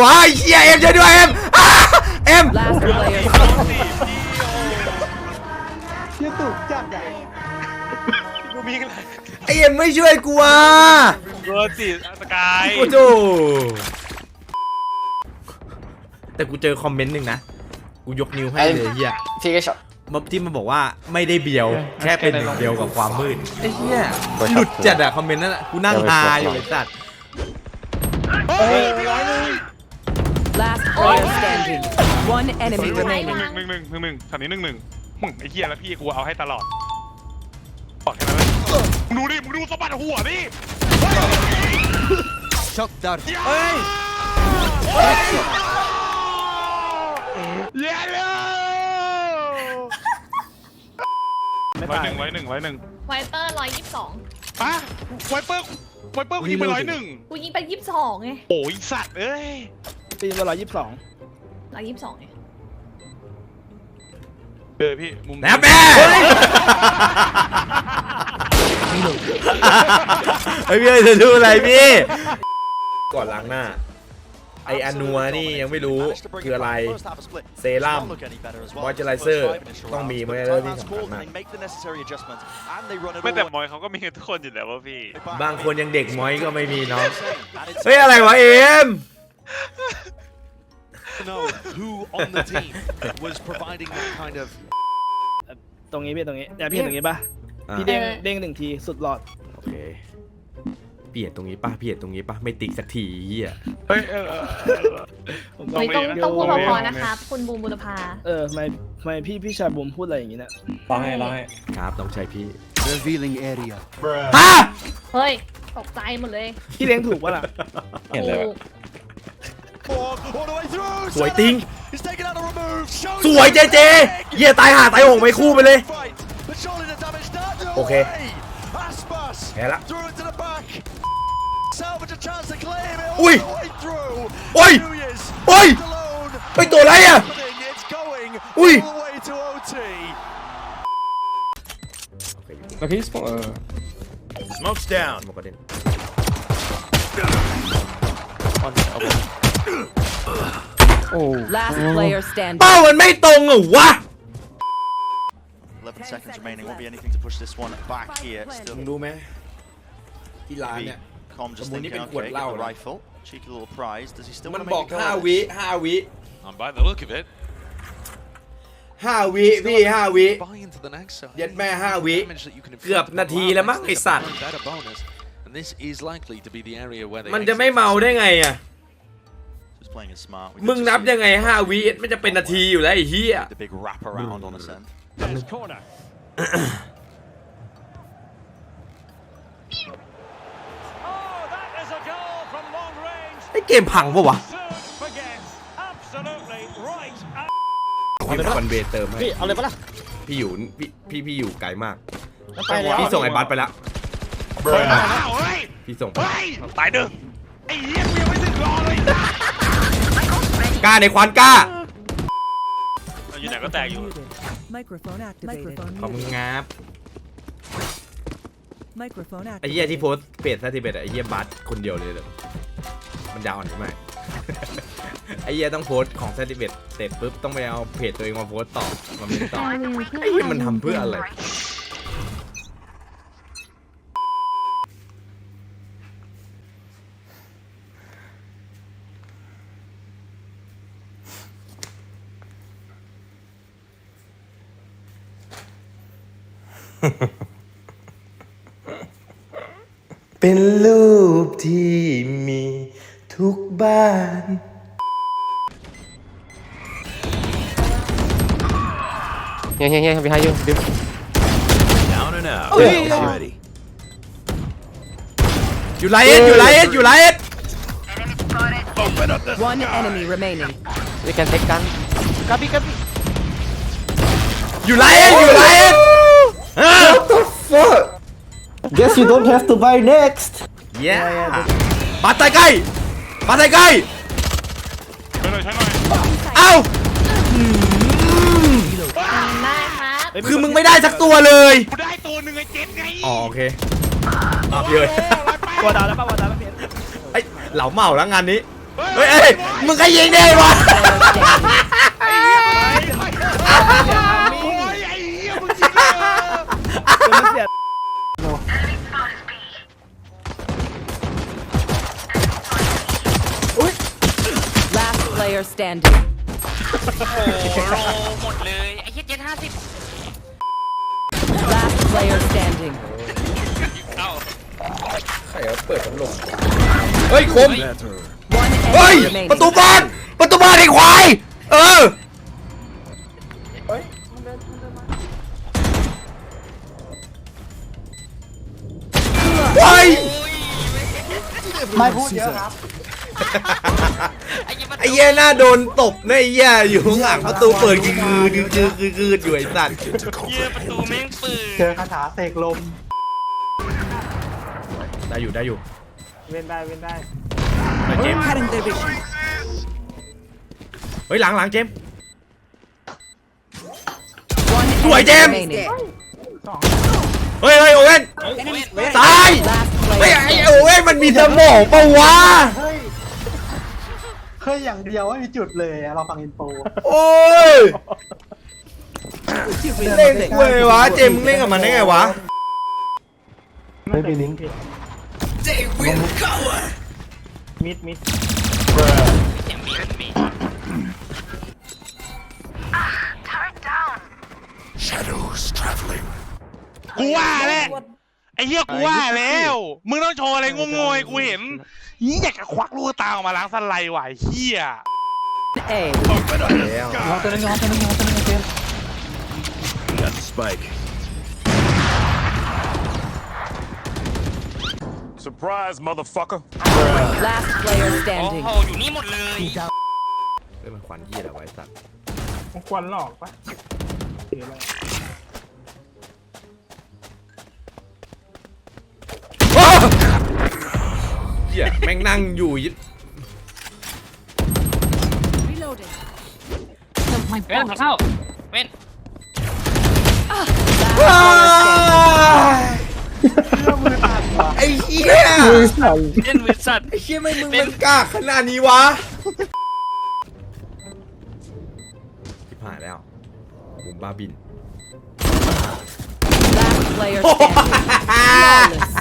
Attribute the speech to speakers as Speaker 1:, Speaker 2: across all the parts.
Speaker 1: วะไอ้เหี้ยเอ็มช่วยด้วยเอ็มอ้าเอ็ม
Speaker 2: Last player.
Speaker 3: เชี่ยตุกจัดใหญ่
Speaker 4: กูมีอะไร
Speaker 1: ไอเอ็มไม่ช่วยกูอะ
Speaker 4: โรจิสกาย
Speaker 1: โอ้โหแต่กูเจอคอมเมนต์หนึ่งนะ กูยกนิ้วให้เลยเฮีย
Speaker 5: พี่ก็ชอบ
Speaker 1: มาที่มันบอกว่าไม่ได้เบียว แค่เป็นหนึ่งเดียวกับความมืดไอ้เหี้ยหลุดจัดอะคอมเมนต์นั่นอะกูนั่งฮาอยู่ไอ้สัตว์
Speaker 2: Last player standing. One enemy
Speaker 4: หนึ่ง
Speaker 2: remaining.
Speaker 4: หนึ่งหนึ่งหนึ่งหนึ่งขันนี้หนึ่งหนึ่งหึ่มไอ้เหี้ยแล้วพี่กูเอาให้ตลอดบอกแค่นั้นเลยมึงดูดิมึงดูสะบัดหัวดิ
Speaker 3: ช็อกดาวน์
Speaker 4: เฮ้ยเย้เลยไว้หนึ่งไว้หนึ่งไว้หนึ่ง
Speaker 6: ไวเปอร์ร้อยยี่สิบสอง
Speaker 4: ฮะไวเปอร์ไวเปอร์กูยิงไปร้อยหนึ่ง
Speaker 6: กูยิงไปยี่สิบสองไง
Speaker 4: โอ้ยสัตว์เอ้ย
Speaker 3: ปีนร้อยยี่สิบสอง
Speaker 6: ร้อยยี่สิบสองไง
Speaker 4: เออพี่มุม
Speaker 1: แอบแม่ไอ้พี่จะดูอะไรพี่ ก่อนล้างหน้า ไออนัวนี่ยังไม่รู้คืออะไร เซรั่มมอยเจอไรเซอร์ต้องมีมอยเจอไรเซอร์ที่สำคัญมาก
Speaker 4: ไม่แต่มอยเขาก็มีกันทุกคนอยู่แล้วว่าพี่
Speaker 1: บางคนยังเด็กม้อยก็ไม่มีเนาะเฮ้ยอะไรวะเอ็ม
Speaker 7: know who on the team was providing that kind of
Speaker 3: ตรงนี้พี่ตรงนี้เนี่ยพี่เห็นตรงนี้ป่ะ
Speaker 1: อะ
Speaker 3: พี่เด้งเด้งหนึ่งทีสุดหลอด
Speaker 1: โอเคเปลี่ยนตรงนี้ป่ะเปลี่ยนตรงนี้ป่ะไม่ติ๊กสักทีเฮีย
Speaker 4: เฮ้ยเออเออเออ
Speaker 3: ผม
Speaker 4: ต้
Speaker 6: เฮ้
Speaker 4: อง
Speaker 6: ย
Speaker 4: มี
Speaker 6: ต้อง
Speaker 4: นะ
Speaker 6: ต้องพูด
Speaker 4: ต้องมี
Speaker 6: พอๆ
Speaker 4: นะ
Speaker 6: นะครับ คุณบูมบุรพา
Speaker 3: เออทำไมทำไมพี่พี่ชายบุมพูดอะไรอย่างงี้เนี่ย
Speaker 8: ร้องให้ร้องให้
Speaker 1: ครับต้องใช้พี่
Speaker 7: revealing area.
Speaker 1: ฮะ
Speaker 6: เฮ้ย ตกใจหมดเลย
Speaker 3: พี่เลี้ยงถูกปะล่ะ
Speaker 8: เห็นเลย
Speaker 6: ถู
Speaker 8: ว่ะ
Speaker 1: สวยติงสวยเจเจเย่ตายหาตายหงไม่คู่ไปเลย
Speaker 7: โอเค
Speaker 1: แพ้ละอุ้
Speaker 7: ย
Speaker 1: อุ้
Speaker 7: ยอุ้
Speaker 1: ยไปตัวอะไรอะ
Speaker 7: อุ้ย
Speaker 8: โอเคสปอเออ
Speaker 7: smokes down
Speaker 1: มกระเด็น
Speaker 8: โอ้
Speaker 2: Last player standing.
Speaker 1: เป้ามันไม่ตรงเหรอวะ
Speaker 7: 11 seconds remaining. Won't be anything to push this one back here. Still
Speaker 1: มึงรู้ไหมที่ร้าน
Speaker 7: be
Speaker 1: เนี่ย
Speaker 7: calm, just
Speaker 1: สมมุตินี่
Speaker 7: thinking,
Speaker 1: เป็นขวด
Speaker 7: okay,
Speaker 1: เหล้า
Speaker 7: got the
Speaker 1: นะ
Speaker 7: rifle. Cheeky little prize. Does he still
Speaker 1: มัน
Speaker 7: want to
Speaker 1: บอก
Speaker 7: make it go?
Speaker 1: 5 วิ5วิ
Speaker 4: Um, by the look of it
Speaker 1: 5วิพี่ 5 วิ
Speaker 9: buy into the next side.
Speaker 1: ยัดแม่ 5 วิ
Speaker 9: Damage that you can
Speaker 1: เกือบ
Speaker 9: inflict
Speaker 1: นาทีแล้วมั้ง
Speaker 9: upon
Speaker 1: ไอสัตว์
Speaker 9: opponents is a better bonus. And this is likely to be the area where they
Speaker 1: มันจะ
Speaker 9: exit
Speaker 1: ไม่เมาได้ไงอ่ะ มึง
Speaker 7: got to
Speaker 1: นับ
Speaker 7: see
Speaker 1: ยังไง5วิมันจะเป็นนาทีอยู่แล้วไอ้เหี้ย
Speaker 7: The big wrap around on a send.
Speaker 8: corner
Speaker 1: ไอ้เกมพังปะวะพี่คอนเวย์เติมให้
Speaker 3: พี่เอาเลยปะล่ะ
Speaker 1: พี่อยู่พี่พี่พี่อยู่ไกลมาก
Speaker 3: ไปแล้ว
Speaker 1: พี่ส่งไอ้บัสไปแล้ว
Speaker 4: อ้าวเฮ้ย
Speaker 1: พี่ส่งไป
Speaker 4: เฮ้ยตายหนึ่งไอ้เหี้ยกูยังไม่ถึงรอเลย
Speaker 1: กล้าในควานกล้า
Speaker 4: อยู่ไหนก็แตกอยู่
Speaker 2: Microphone activated.
Speaker 1: ขอบคุณครับ
Speaker 2: Microphone
Speaker 1: ไอ้เหี้ยที่โพสต์เพจซาติเบตไอ้เหี้ยบัสคนเดียวเลยเลยมันยาวอ่อนมาก ไอ้เหี้ยต้องโพสต์ของซาติเบตเสร็จปุ๊บต้องไปเอาเพจตัวเองมาโพสต์ต่อมาเมนต่อไอ้เหี้ยมันทำเพื่ออะไร เป็นรูปที่มีทุกบ้าน
Speaker 5: Here, here, here, behind you. Dude.
Speaker 7: Down and out. Ready.
Speaker 1: อยู่ไรเอ็ดอยู่ไรเอ็ดอยู่ไรเอ็ด
Speaker 2: One enemy remaining.
Speaker 5: We can take gun. Copy, copy.
Speaker 1: อยู่ไรเอ็ ดอยู่ไรเอ็ดเออ
Speaker 3: Guess you don't have to buy next
Speaker 1: เย้บาดใต้ใกล้บาดใต้ใกล้
Speaker 4: ช่วยหน่อยช่วยหน่อย
Speaker 1: เอ้า
Speaker 6: ได้ครับ
Speaker 1: คือมึงไม่ได้สักตัวเลย
Speaker 4: กูได้ตัวหนึ่งไอ้เจ็ดไง
Speaker 1: อ๋อโอเคอะพี่เอ้ย
Speaker 3: ตัวดาวแล้วป่ะตัวดาวแล้วเพียน
Speaker 1: ไอ้เหล่าเมาแล้วงานนี้ เฮ้ยเอ้ยมึงก็ยิงได้วะ
Speaker 4: โอ้
Speaker 2: player standing.
Speaker 5: หมดเลยไอ้เหี้ยเจ็ดห้าสิบ
Speaker 2: Last player standing.
Speaker 1: ใครเอาเปิดพัดลมเฮ้ยคม
Speaker 2: One
Speaker 1: เฮ้ย
Speaker 2: enemy remaining.
Speaker 1: ประตูบ้าน ประตูบ้านไอ้ควาย เออ เฮ้ย
Speaker 3: ไม่พูดเยอะครับ
Speaker 1: ไอ้เหี้ยหน้าโดนตบเนะไอ้เหี้ยอยู่ข้างหลังประตูเปิดคือคือคือคือคืออยู่ไอ้สัตว์
Speaker 5: เหี้ยประตูแม่งปืน
Speaker 3: เจอคาถาเสกลม
Speaker 1: ได้อยู่ได้อยู่
Speaker 3: เว้นได้เว้นได้
Speaker 1: เฮ้ยเจมส์เฮ้ยหลังหลังเจมส์
Speaker 2: One
Speaker 1: Đuổi
Speaker 2: enemy
Speaker 1: cho em.
Speaker 2: remaining.
Speaker 1: เฮ้ยเฮ้ยโอเว่น ตาย
Speaker 2: Last
Speaker 1: เฮ้ย
Speaker 2: player
Speaker 1: ไอ้โอเว่นมันมีสมองปะวะ
Speaker 3: เฮ้ย เคยอย่างเดียวไม่มีจุดเลยอะเราฟังอินโฟ
Speaker 1: โอ้ยเล่นเว้ยวะ เจมส์มึงเล่นกับมันได้ไงวะ
Speaker 3: ไม่มีลิงก์ มิดมิด
Speaker 4: กูว่าแหละไอ้เหี้ยกูว่าแล้ว มึงต้องโชว์อะไรงงๆให้กูเห็น ยี่อยากจะควักลูกตาออกมาล้างสไลด์ว่ะไอ้เหี้ย
Speaker 2: A.
Speaker 1: แล้ว
Speaker 3: น้องตัวนึงน้องตัวนึงน้องตัวนึงเกม
Speaker 7: Got the spike. Surprise, motherfucker.
Speaker 2: Last player
Speaker 5: โอ้
Speaker 2: standing.
Speaker 5: โหอยู่นี่หมดเลย
Speaker 1: เฮ้ยมันควันยี่อะไรไว้สัตว์
Speaker 3: ควันหลอกปะหรืออะไร
Speaker 1: หี้ยแม่งนั่งอยู่ยิ
Speaker 5: เว้นเข้าเว้น
Speaker 1: ไอ้เหี้ย
Speaker 5: เล่นมือสั่น
Speaker 1: ไอ้เหี้ยไม่มึงมันกล้าขนาดนี้วะชิบหายแล้วบุมบ้าบิน
Speaker 2: Last player standing. Flawless.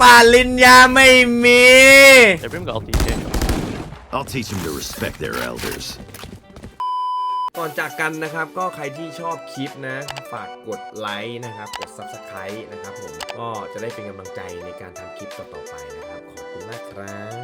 Speaker 1: ปาลินยาไม่มี
Speaker 5: เดี๋ยวเพิ่มกับอัลตีเจ
Speaker 7: I'll teach them to respect their elders.
Speaker 1: ก่อนจากกันนะครับก็ใครที่ชอบคลิปนะ ฝากกดไลค์นะครับ กด Subscribe นะครับผมก็จะได้เป็นกำลังใจในการทำคลิปต่อๆไปนะครับ ขอบคุณมากครับ